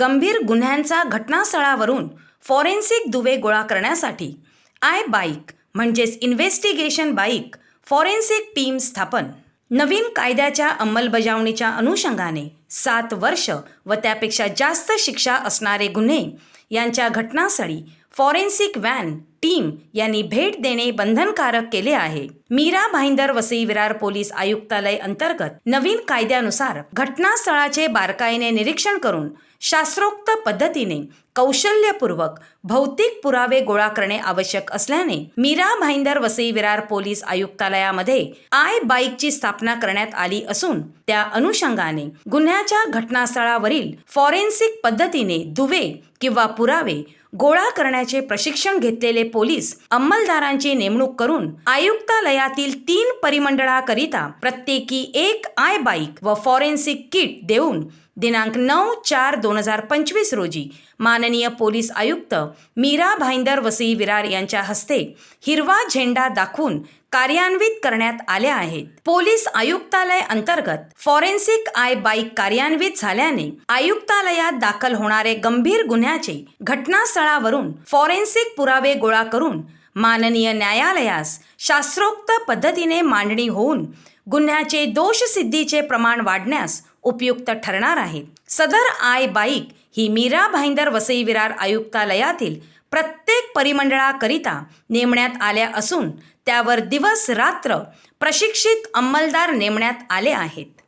गंभीर गुन्ह्यांचा घटनास्थळावरून फॉरेन्सिक दुवे गोळा करण्यासाठी आय बाईक म्हणजेच इन्व्हेस्टिगेशन बाईक फॉरेन्सिक टीम स्थापन. नवीन कायद्याच्या अंमलबजावणीच्या अनुषंगाने सात वर्ष व त्यापेक्षा जास्त शिक्षा असणारे गुन्हे यांच्या घटनास्थळी फॉरेन्सिक व्हॅन टीम यांनी भेट देणे बंधनकारक केले आहे. मीरा भाईंदर वसई विरार पोलीस आयुक्तालय अंतर्गत नवीन कायद्यानुसार घटनास्थळाचे बारकाईने निरीक्षण करून शास्त्रोक्त पद्धतीने कौशल्यपूर्वक भौतिक पुरावे गोळा करणे आवश्यक असल्याने मीरा भाईंदर वसई विरार पोलीस आयुक्तालयामध्ये आय बाईकची स्थापना करण्यात आली असून त्या अनुषंगाने गुन्ह्याच्या घटनास्थळावरील फॉरेन्सिक पद्धतीने दुवे किंवा पुरावे गोळा करण्याचे प्रशिक्षण घेतलेले पोलीस अंमलदारांची नेमणूक करून आयुक्तालयातील तीन परिमंडळाकरिता प्रत्येकी एक आय बाईक व फॉरेन्सिक किट देऊन दिनांक नऊ चार दोन हजार पंचवीस रोजी माननीय पोलीस आयुक्त मीरा भाईंदर वसई विरार यांच्या हस्ते हिरवा झेंडा दाखवून कार्यान्वित करण्यात आल्या आहेत. पोलीस आयुक्तालय अंतर्गत फॉरेन्सिक आय बाईक कार्यान्वित झाल्याने आयुक्तालयात दाखल होणारे गंभीर गुन्ह्याचे घटनास्थळावरून फॉरेन्सिक पुरावे गोळा करून माननीय न्यायालयास शास्त्रोक्त पद्धतीने मांडणी होऊन गुन्ह्याचे दोषसिद्धीचे प्रमाण वाढण्यास उपयुक्त ठरणार आहे. सदर आय बाईक ही मीरा भाईंदर वसई विरार आयुक्तालयातील प्रत्येक परिमंडळाकरिता नेमण्यात आल्या असून त्यावर दिवस रात्र प्रशिक्षित अंमलदार नेमण्यात आले आहेत.